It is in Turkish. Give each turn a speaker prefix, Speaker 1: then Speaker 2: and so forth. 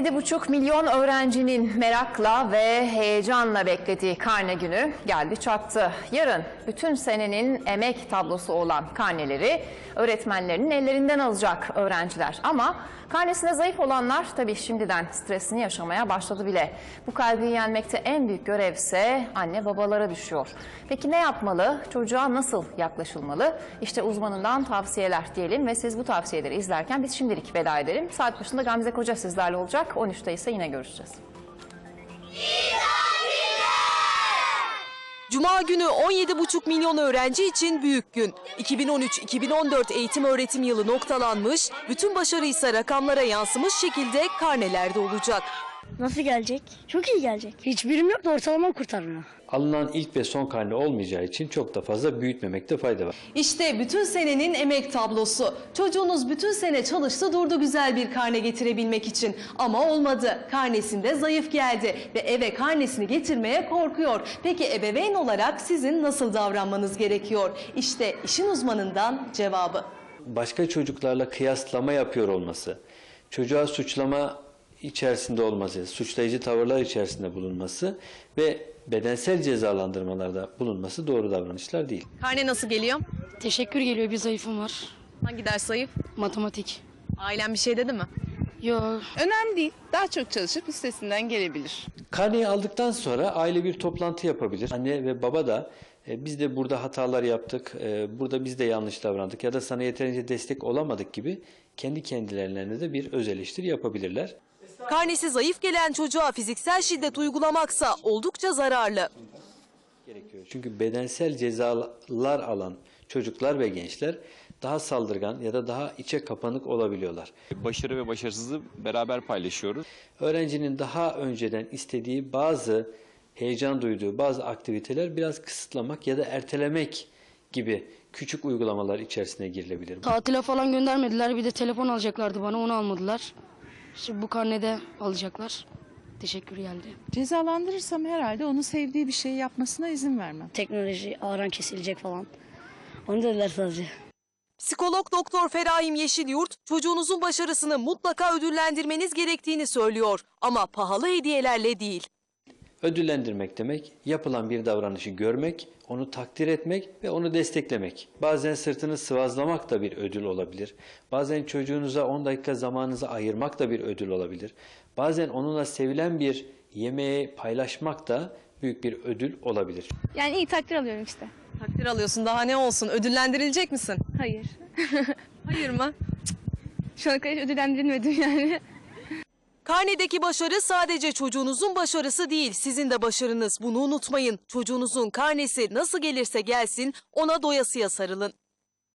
Speaker 1: 17,5 milyon öğrencinin merakla ve heyecanla beklediği karne günü geldi çattı. Yarın bütün senenin emek tablosu olan karneleri öğretmenlerinin ellerinden alacak öğrenciler. Ama karnesinde zayıf olanlar tabii şimdiden stresini yaşamaya başladı bile. Bu kaygıyı yenmekte en büyük görev ise anne babalara düşüyor. Peki ne yapmalı? Çocuğa nasıl yaklaşılmalı? İşte uzmanından tavsiyeler diyelim ve siz bu tavsiyeleri izlerken biz şimdilik veda edelim. Saat başında Gamze Koca sizlerle olacak. 13'te ise yine görüşeceğiz.
Speaker 2: Cuma günü 17,5 milyon öğrenci için büyük gün. 2013-2014 eğitim öğretim yılı noktalanmış, bütün başarı ise rakamlara yansımış şekilde karnelerde olacak.
Speaker 3: Nasıl gelecek? Çok iyi gelecek. Hiçbirim yok da ortalamam kurtarır.
Speaker 4: Alınan ilk ve son karne olmayacağı için çok da fazla büyütmemekte fayda var.
Speaker 2: İşte bütün senenin emek tablosu. Çocuğunuz bütün sene çalıştı durdu güzel bir karne getirebilmek için. Ama olmadı. Karnesinde zayıf geldi ve eve karnesini getirmeye korkuyor. Peki ebeveyn olarak sizin nasıl davranmanız gerekiyor? İşte işin uzmanından cevabı.
Speaker 4: Başka çocuklarla kıyaslama yapıyor olması, çocuğa suçlama içerisinde olması, suçlayıcı tavırlar içerisinde bulunması ve bedensel cezalandırmalarda bulunması doğru davranışlar değil.
Speaker 2: Karne nasıl geliyor?
Speaker 3: Teşekkür geliyor bir zayıfım var.
Speaker 2: Hangi ders zayıf?
Speaker 3: Matematik.
Speaker 2: Ailen bir şey dedi mi?
Speaker 3: Yo
Speaker 5: Önemli değil. Daha çok çalışıp üstesinden gelebilir.
Speaker 4: Karneyi aldıktan sonra aile bir toplantı yapabilir. Anne ve baba da e, biz de burada hatalar yaptık, e, burada biz de yanlış davrandık ya da sana yeterince destek olamadık gibi kendi kendilerine de bir öz eleştiri yapabilirler.
Speaker 2: Karnesi zayıf gelen çocuğa fiziksel şiddet uygulamaksa oldukça zararlı.
Speaker 4: gerekiyor. Çünkü bedensel cezalar alan çocuklar ve gençler daha saldırgan ya da daha içe kapanık olabiliyorlar.
Speaker 6: Başarı ve başarısızlığı beraber paylaşıyoruz.
Speaker 4: Öğrencinin daha önceden istediği bazı heyecan duyduğu bazı aktiviteler biraz kısıtlamak ya da ertelemek gibi küçük uygulamalar içerisine girilebilir.
Speaker 3: tatile falan göndermediler. Bir de telefon alacaklardı bana onu almadılar. Şimdi bu karnede alacaklar. Teşekkür geldi.
Speaker 5: Cezalandırırsam herhalde onun sevdiği bir şey yapmasına izin vermem.
Speaker 3: Teknoloji ağran kesilecek falan. Onu dediler sadece.
Speaker 2: Psikolog Doktor Ferahim Yeşilyurt çocuğunuzun başarısını mutlaka ödüllendirmeniz gerektiğini söylüyor ama pahalı hediyelerle değil.
Speaker 4: Ödüllendirmek demek yapılan bir davranışı görmek, onu takdir etmek ve onu desteklemek. Bazen sırtını sıvazlamak da bir ödül olabilir. Bazen çocuğunuza 10 dakika zamanınızı ayırmak da bir ödül olabilir. Bazen onunla sevilen bir yemeği paylaşmak da büyük bir ödül olabilir.
Speaker 7: Yani iyi takdir alıyorum işte.
Speaker 2: Takdir alıyorsun daha ne olsun ödüllendirilecek misin?
Speaker 7: Hayır.
Speaker 2: Hayır mı?
Speaker 7: Şu ana kadar hiç ödüllendirilmedim yani.
Speaker 2: Karnedeki başarı sadece çocuğunuzun başarısı değil, sizin de başarınız. Bunu unutmayın. Çocuğunuzun karnesi nasıl gelirse gelsin ona doyasıya sarılın.